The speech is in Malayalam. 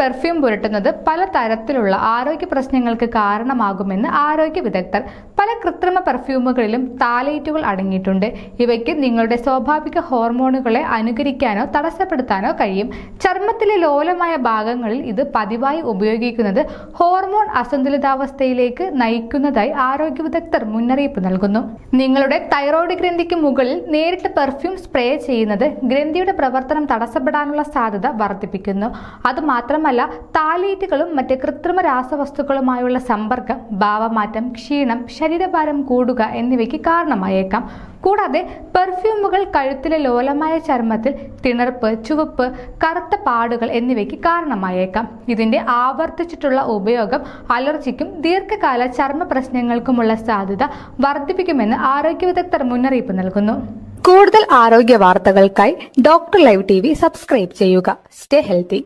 പെർഫ്യൂം പുരട്ടുന്നത് പല തരത്തിലുള്ള ആരോഗ്യ പ്രശ്നങ്ങൾക്ക് കാരണമാകുമെന്ന് ആരോഗ്യ വിദഗ്ധർ പല കൃത്രിമ പെർഫ്യൂമുകളിലും താലേറ്റുകൾ അടങ്ങിയിട്ടുണ്ട്. ഇവയ്ക്ക് നിങ്ങളുടെ സ്വാഭാവിക ഹോർമോണുകളെ അനുകരിക്കാനോ തടസ്സപ്പെടുത്താനോ കഴിയും. ചർമ്മത്തിലെ ലോലമായ ഭാഗങ്ങളിൽ ഇത് പതിവായി ഉപയോഗിക്കുന്നത് ഹോർമോൺ അസന്തുലിതാവസ്ഥയിലേക്ക് നയിക്കുന്നതായി ആരോഗ്യ വിദഗ്ധർ മുന്നറിയിപ്പ് നൽകുന്നു. നിങ്ങളുടെ തൈറോയ്ഡ് ഗ്രന്ഥിക്ക് മുകളിൽ നേരിട്ട് പെർഫ്യൂം സ്പ്രേ ചെയ്യുന്നത് ഗ്രന്ഥിയുടെ പ്രവർത്തനം തടസ്സപ്പെടാനുള്ള സാധ്യത വർദ്ധിപ്പിക്കുന്നു. അതുമാത്രമല്ല താലേറ്റുകളും മറ്റ് കൃത്രിമ രാസവസ്തുക്കളുമായുള്ള സമ്പർക്കം ഭാവമാറ്റം ക്ഷീണം ശരീരഭാരം കൂടുക എന്നിവയ്ക്ക് കാരണമായേക്കാം. കൂടാതെ പെർഫ്യൂമുകൾ കഴുത്തിലെ ലോലമായ ചർമ്മത്തിൽ തിണർപ്പ് ചുവപ്പ് കറുത്ത പാടുകൾ എന്നിവയ്ക്ക് കാരണമായേക്കാം. ഇതിന്റെ ആവർത്തിച്ചിട്ടുള്ള ഉപയോഗം അലർജിക്കും ദീർഘകാല ചർമ്മ പ്രശ്നങ്ങൾക്കുമുള്ള സാധ്യത വർദ്ധിപ്പിക്കുമെന്ന് ആരോഗ്യ വിദഗ്ധർ മുന്നറിയിപ്പ് നൽകുന്നു. കൂടുതൽ ആരോഗ്യ വാർത്തകൾക്കായി ഡോക്ടർ ലൈവ് ടി സബ്സ്ക്രൈബ് ചെയ്യുക. Stay healthy.